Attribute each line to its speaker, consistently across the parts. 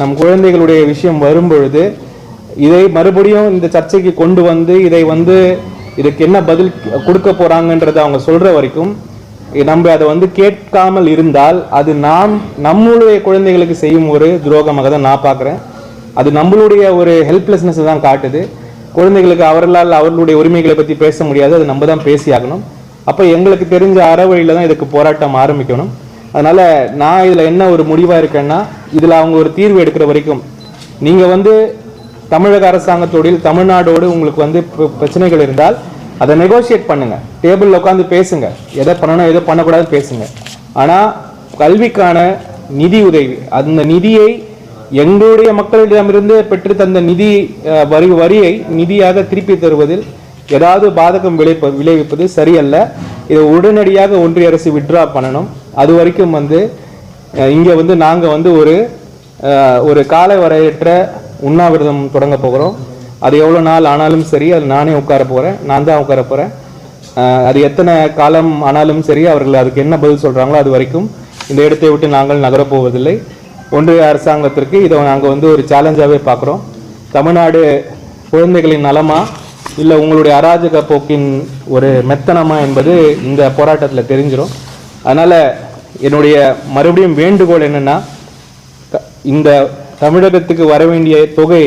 Speaker 1: நம் குழந்தைகளுடைய விஷயம் வரும்பொழுது இதை மறுபடியும் இந்த சர்ச்சைக்கு கொண்டு வந்து இதை வந்து இதுக்கு என்ன பதில் கொடுக்க போறாங்கன்றதை அவங்க சொல்ற வரைக்கும் நம்ம அதை வந்து கேட்காமல் இருந்தால் அது நாம் நம்மளுடைய குழந்தைகளுக்கு செய்யும் ஒரு துரோகமாக தான் நான் பார்க்குறேன். அது நம்மளுடைய ஒரு ஹெல்ப்லெஸ்னஸ் தான் காட்டுது. குழந்தைகளுக்கு அவர்களால் அவர்களுடைய உரிமைகளை பற்றி பேச முடியாது அது நம்ம தான் பேசியாகணும் அப்போ எங்களுக்கு தெரிஞ்ச அறவழியில தான் இதுக்கு போராட்டம் ஆரம்பிக்கணும். அதனால் நான் இதில் என்ன ஒரு முடிவாக இருக்கேன்னா இதில் அவங்க ஒரு தீர்வு எடுக்கிற வரைக்கும் நீங்கள் வந்து தமிழக அரசாங்கத்தோடில் தமிழ்நாடோடு உங்களுக்கு வந்து பிரச்சனைகள் இருந்தால் அதை நெகோசியேட் பண்ணுங்கள் டேபிளில் உட்காந்து பேசுங்க. எதை பண்ணணும் எதை பண்ணக்கூடாது பேசுங்க. ஆனால் கல்விக்கான நிதி உதவி அந்த நிதியை எங்களுடைய மக்களிடமிருந்து பெற்று தந்த நிதி வரி வரியை நிதியாக திருப்பி தருவதில் ஏதாவது பாதகம் விளைப்ப விளைவிப்பது சரியல்ல. இதை உடனடியாக ஒன்றிய அரசு விட்ரா பண்ணணும். அது வரைக்கும் வந்து இங்கே வந்து நாங்கள் வந்து ஒரு ஒரு கால வரையற்ற உண்ணாவிரதம் தொடங்க போகிறோம். அது எவ்வளோ நாள் ஆனாலும் சரி அது நானே உட்கார போகிறேன் நான் தான் உட்கார போகிறேன் அது எத்தனை காலம் ஆனாலும் சரி அவர்கள் அதுக்கு என்ன பதில் சொல்கிறாங்களோ அது வரைக்கும் இந்த இடத்தை விட்டு நாங்கள் நகரப் போவதில்லை. ஒன்றிய அரசாங்கத்திற்கு இதை நாங்கள் வந்து ஒரு சேலஞ்சாகவே பார்க்குறோம். தமிழ்நாடு குழந்தைகளின் நலமா இல்லை உங்களுடைய அராஜக போக்கின் ஒரு மெத்தனமா என்பது இந்த போராட்டத்தில் தெரிஞ்சிடும் அதனால் என்னுடைய மறுபடியும் வேண்டுகோள் என்னென்னா இந்த தமிழகத்துக்கு வர வேண்டிய தொகை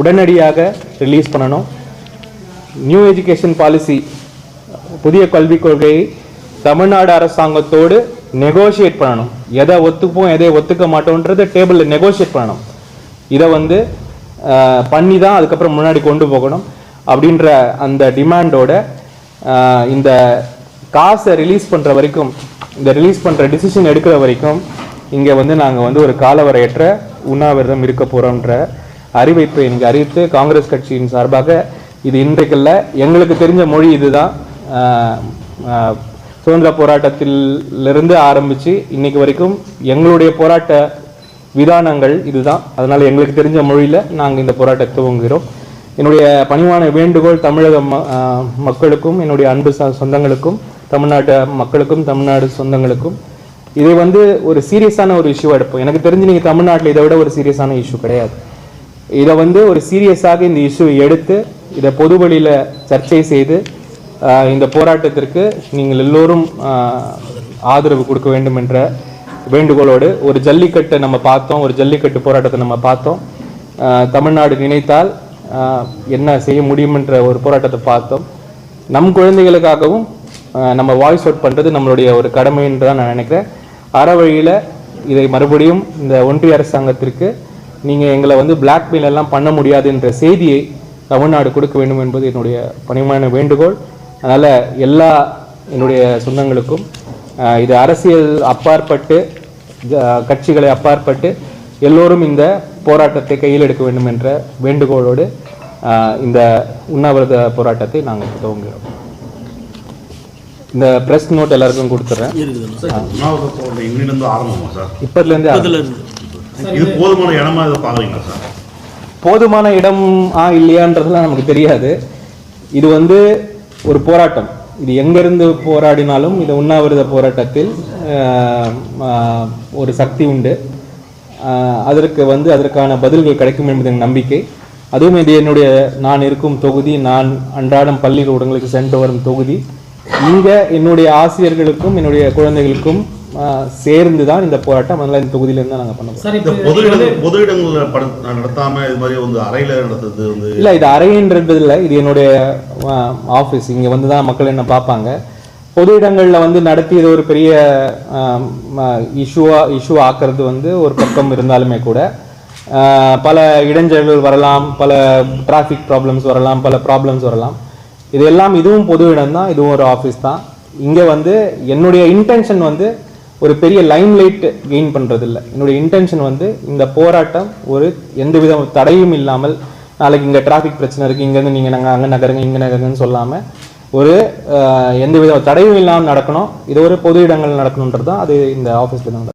Speaker 1: உடனடியாக ரிலீஸ் பண்ணணும். நியூ எஜுகேஷன் பாலிசி புதிய கல்விக் கொள்கையை தமிழ்நாடு அரசாங்கத்தோடு நெகோஷியேட் பண்ணணும். எதை ஒத்துப்போம் எதை ஒத்துக்க மாட்டோன்றதை டேபிளில் நெகோஷியேட் பண்ணணும். இதை வந்து பண்ணி தான் அதுக்கப்புறம் முன்னாடி கொண்டு போகணும். அப்படின்ற அந்த டிமாண்டோட இந்த காசை ரிலீஸ் பண்ணுற வரைக்கும் இந்த ரிலீஸ் பண்ணுற டிசிஷன் எடுக்கிற வரைக்கும் இங்கே வந்து நாங்கள் வந்து ஒரு காலவரையற்ற உண்ணாவிரதம் இருக்க போகிறோன்ற அறிவிப்பை எனக்கு அறிவித்து காங்கிரஸ் கட்சியின் சார்பாக இது இன்றைக்கில்ல எங்களுக்கு தெரிஞ்ச மொழி இதுதான். சுதந்திர போராட்டத்திலிருந்து ஆரம்பித்து இன்னைக்கு வரைக்கும் எங்களுடைய போராட்ட விதானங்கள் இதுதான். அதனால் எங்களுக்கு தெரிஞ்ச மொழியில் நாங்கள் இந்த போராட்டத்தை துவங்குகிறோம். என்னுடைய பணிவான வேண்டுகோள் தமிழக மக்களுக்கும் என்னுடைய அன்பு ச- சொந்தங்களுக்கும் தமிழ்நாட்டு மக்களுக்கும் தமிழ்நாடு சொந்தங்களுக்கும். இதை வந்து ஒரு சீரியஸான ஒரு இஷ்யூ எடுப்போம். எனக்கு தெரிஞ்சு நீங்கள் தமிழ்நாட்டில் இதை விட ஒரு சீரியஸான இஷ்யூ கிடையாது. இதை வந்து ஒரு சீரியஸாக இந்த இஷ்யூவை எடுத்து இதை பொது வழியில் சர்ச்சை செய்து இந்த போராட்டத்திற்கு நீங்கள் எல்லோரும் ஆதரவு கொடுக்க வேண்டும் என்ற வேண்டுகோளோடு ஒரு ஜல்லிக்கட்டை நம்ம பார்த்தோம். ஒரு ஜல்லிக்கட்டு போராட்டத்தை நம்ம பார்த்தோம். தமிழ்நாடு நினைத்தால் என்ன செய்ய முடியும் என்ற ஒரு போராட்டத்தை பார்த்தோம். நம் குழந்தைகளுக்காகவும் நம்ம வாய்ஸ் அவுட் பண்ணுறது நம்மளுடைய ஒரு கடமை தான் நான் நினைக்கிறேன். அற வழியில் இதை மறுபடியும் இந்த ஒன்றிய அரசாங்கத்திற்கு நீங்கள் எங்களை வந்து பிளாக்மெயில் எல்லாம் பண்ண முடியாது என்ற செய்தியை தமிழ்நாடு கொடுக்க வேண்டும் என்பது என்னுடைய பணிமான வேண்டுகோள். அதனால் எல்லா என்னுடைய சொந்தங்களுக்கும் இது அரசியல் அப்பாற்பட்டு கட்சிகளை அப்பாற்பட்டு எல்லோரும் இந்த போராட்டத்தை கையில் எடுக்க வேண்டும் என்ற வேண்டுகோளோடு இந்த உண்ணாவிரத போராட்டத்தை நாங்கள் துவங்குகிறோம். இந்த பிரஸ் நோட் எல்லாருக்கும் கொடுத்துட்றேன்
Speaker 2: உணவக போராட்டம் இன்னிலிருந்து ஆரம்பமா சார்?
Speaker 1: இப்போதுலேருந்து
Speaker 2: இது போதுமான இடமா இதை பாக்குறீங்களா சார்?
Speaker 1: போதுமான இடம் ஆ இல்லையான்றதுலாம் நமக்கு தெரியாது. இது வந்து ஒரு போராட்டம். இது எங்கிருந்து போராடினாலும் இது உண்ணாவிரத போராட்டத்தில் ஒரு சக்தி உண்டு. அதற்கு வந்து அதற்கான பதில்கள் கிடைக்கும் என்பது என் நம்பிக்கை. அதுவும் இது என்னுடைய நான் இருக்கும் தொகுதி நான் அன்றாடம் பள்ளி கூடங்களுக்கு சென்று வரும் தொகுதி. இங்கே என்னுடைய ஆசிரியர்களுக்கும் என்னுடைய குழந்தைகளுக்கும் சேர்ந்து தான் இந்த போராட்டம் அதனால இந்த தொகுதியிலேருந்து தான் நாங்கள் பண்ண போறோம்.
Speaker 3: சார்
Speaker 2: இந்த பொது இடங்கள் பொது இடங்கள்ல நடத்தாம இது மாதிரி வந்து அறையில நடத்துறது வந்து
Speaker 1: இல்ல இது அறைன்றது இல்ல இது என்னுடைய ஆஃபீஸ் இங்க வந்து தான் மக்கள் என்ன பார்ப்பாங்க. பொது இடங்கள்ல வந்து நடத்தி இது ஒரு பெரிய இஷ்யூவா இஷ்யூ ஆக்குறது வந்து ஒரு பக்கம் இருந்தாலுமே கூட பல இடைஞ்சல்கள் வரலாம் பல டிராஃபிக் ப்ராப்ளம்ஸ் வரலாம் பல ப்ராப்ளம்ஸ் வரலாம். இது எல்லாம் இதுவும் பொது இடம் தான் இதுவும் ஒரு ஆஃபீஸ் தான். இங்கே வந்து என்னுடைய இன்டென்ஷன் வந்து ஒரு பெரிய லைம் லைட் கெயின் பண்ணுறதில்ல என்னுடைய இன்டென்ஷன் வந்து இந்த போராட்டம் ஒரு எந்த வித தடையும் இல்லாமல் நாளைக்கு இங்கே டிராஃபிக் பிரச்சனை இருக்குது இங்கேருந்து நீங்கள் நாங்கள் அங்கே நகருங்க இங்கே நகருங்கன்னு சொல்லாமல் ஒரு எந்த வித தடையும் இல்லாமல் நடக்கணும். இது ஒரு பொது இடங்கள் நடக்கணுன்றது தான் அது இந்த ஆஃபீஸில் தான்